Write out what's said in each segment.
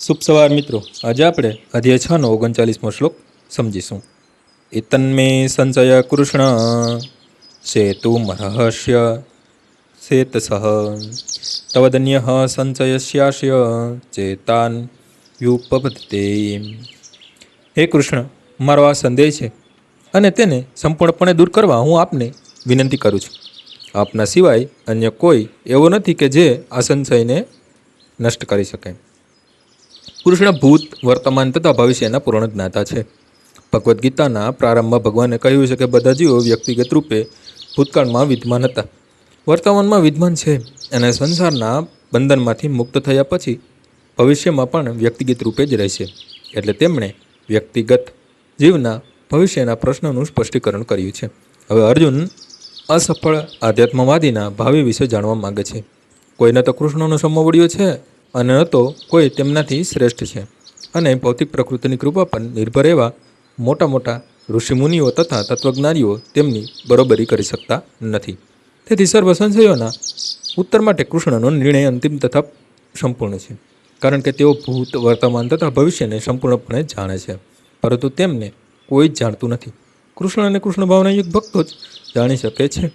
શુભ સવાર મિત્રો. આજે આપણે અધ્યાય છ નો ઓગણચાલીસમો શ્લોક સમજીશું. એતન્મે સંચય કૃષ્ણ સેતુ મરહસ્ય સેતસઃ તવદન્ય સંચયસ્યાસ્ય ચેતાન વ્યુપપતે હે કૃષ્ણ, મારો આ સંદેહ છે અને તેને સંપૂર્ણપણે દૂર કરવા હું આપને વિનંતી કરું છું. આપના સિવાય અન્ય કોઈ એવો નથી કે જે આ સંશયને નષ્ટ કરી શકે. કૃષ્ણ ભૂત, વર્તમાન તથા ભવિષ્યના પૂર્ણ જ્ઞાતા છે. ભગવદ્ ગીતાના પ્રારંભમાં ભગવાને કહ્યું છે કે બધા જીવો વ્યક્તિગત રૂપે ભૂતકાળમાં વિદ્યમાન હતા. વર્તમાનમાં વિદ્યમાન છે અને સંસારના બંધનમાંથી મુક્ત થયા પછી ભવિષ્યમાં પણ વ્યક્તિગત રૂપે જ રહેશે. એટલે તેમણે વ્યક્તિગત જીવના ભવિષ્યના પ્રશ્નોનું સ્પષ્ટીકરણ કર્યું છે. હવે અર્જુન અસફળ આધ્યાત્મવાદીના ભાવિ વિશે જાણવા માગે છે. કોઈને તો કૃષ્ણનો સમોવડ્યો છે અને ન તો કોઈ તેમનાથી શ્રેષ્ઠ છે. અને ભૌતિક પ્રકૃતિની કૃપા પર નિર્ભર એવા મોટા મોટા ઋષિમુનિઓ તથા તત્વજ્ઞાનીઓ તેમની બરોબરી કરી શકતા નથી. તેથી સર્વ સંશયોના ઉત્તર માટે કૃષ્ણનો નિર્ણય અંતિમ તથા સંપૂર્ણ છે. કારણ કે તેઓ ભૂત, વર્તમાન તથા ભવિષ્યને સંપૂર્ણપણે જાણે છે. પરંતુ તેમને કોઈ જ જાણતું નથી. કૃષ્ણ અને કૃષ્ણ ભાવનાયુક્ત ભક્તો જ જાણી શકે છે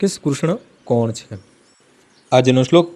કે કૃષ્ણ કોણ છે. આજનો શ્લોક